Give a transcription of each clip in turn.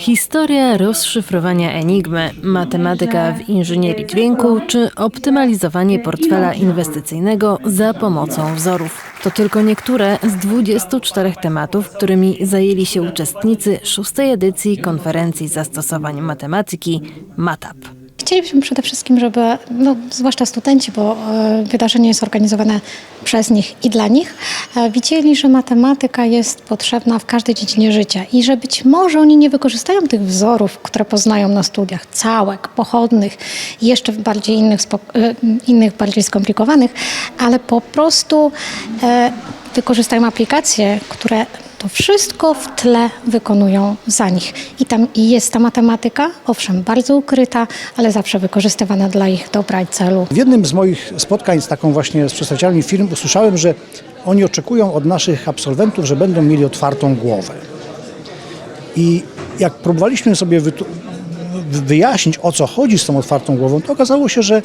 Historia rozszyfrowania enigmy, matematyka w inżynierii dźwięku czy optymalizowanie portfela inwestycyjnego za pomocą wzorów. To tylko niektóre z 24 tematów, którymi zajęli się uczestnicy szóstej edycji konferencji zastosowań matematyki MATAP. Chcielibyśmy przede wszystkim, żeby, no, zwłaszcza studenci, bo e, wydarzenie jest organizowane przez nich i dla nich, e, widzieli, że matematyka jest potrzebna w każdej dziedzinie życia i że być może oni nie wykorzystają tych wzorów, które poznają na studiach, całek, pochodnych jeszcze bardziej innych, e, innych bardziej skomplikowanych, ale po prostu wykorzystają aplikacje, które to wszystko w tle wykonują za nich. I tam jest ta matematyka, owszem, bardzo ukryta, ale zawsze wykorzystywana dla ich dobra i celu. W jednym z moich spotkań z taką właśnie z przedstawicielami firm usłyszałem, że oni oczekują od naszych absolwentów, że będą mieli otwartą głowę. I jak próbowaliśmy sobie wyjaśnić, o co chodzi z tą otwartą głową, to okazało się, że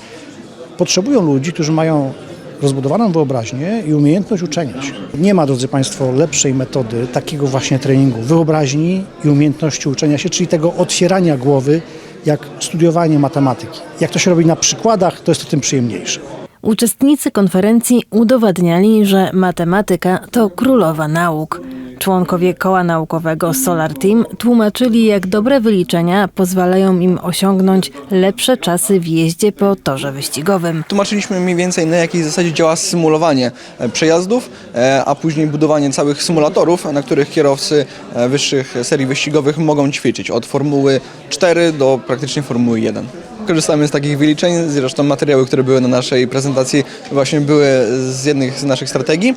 potrzebują ludzi, którzy mają rozbudowaną wyobraźnię i umiejętność uczenia się. Nie ma, drodzy Państwo, lepszej metody takiego właśnie treningu wyobraźni i umiejętności uczenia się, czyli tego otwierania głowy, jak studiowanie matematyki. Jak to się robi na przykładach, to jest to tym przyjemniejsze. Uczestnicy konferencji udowadniali, że matematyka to królowa nauk. Członkowie koła naukowego Solar Team tłumaczyli, jak dobre wyliczenia pozwalają im osiągnąć lepsze czasy w jeździe po torze wyścigowym. Tłumaczyliśmy mniej więcej na jakiej zasadzie działa symulowanie e, przejazdów, e, a później budowanie całych symulatorów, na których kierowcy e, wyższych serii wyścigowych mogą ćwiczyć od Formuły 4 do praktycznie Formuły 1. Korzystamy z takich wyliczeń, zresztą materiały, które były na naszej prezentacji właśnie były z jednych z naszych strategii.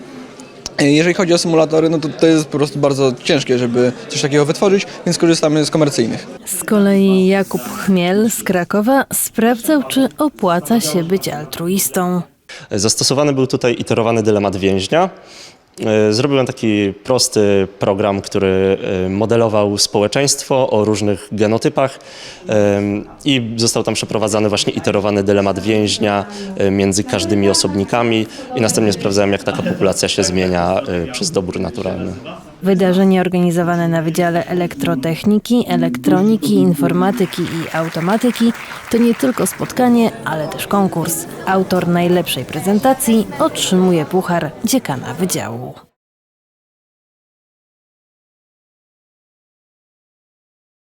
Jeżeli chodzi o symulatory, no to to jest po prostu bardzo ciężkie, żeby coś takiego wytworzyć, więc korzystamy z komercyjnych. Z kolei Jakub Chmiel z Krakowa sprawdzał, czy opłaca się być altruistą. Zastosowany był tutaj iterowany dylemat więźnia. E, Zrobiłem taki prosty program, który e, modelował społeczeństwo o różnych genotypach em, i został tam przeprowadzany właśnie iterowany dylemat więźnia e, między każdymi osobnikami i następnie sprawdzałem, jak taka populacja się zmienia e, przez dobór naturalny. Wydarzenie organizowane na Wydziale Elektrotechniki, Elektroniki, Informatyki i Automatyki to nie tylko spotkanie, ale też konkurs. Autor najlepszej prezentacji otrzymuje puchar dziekana wydziału.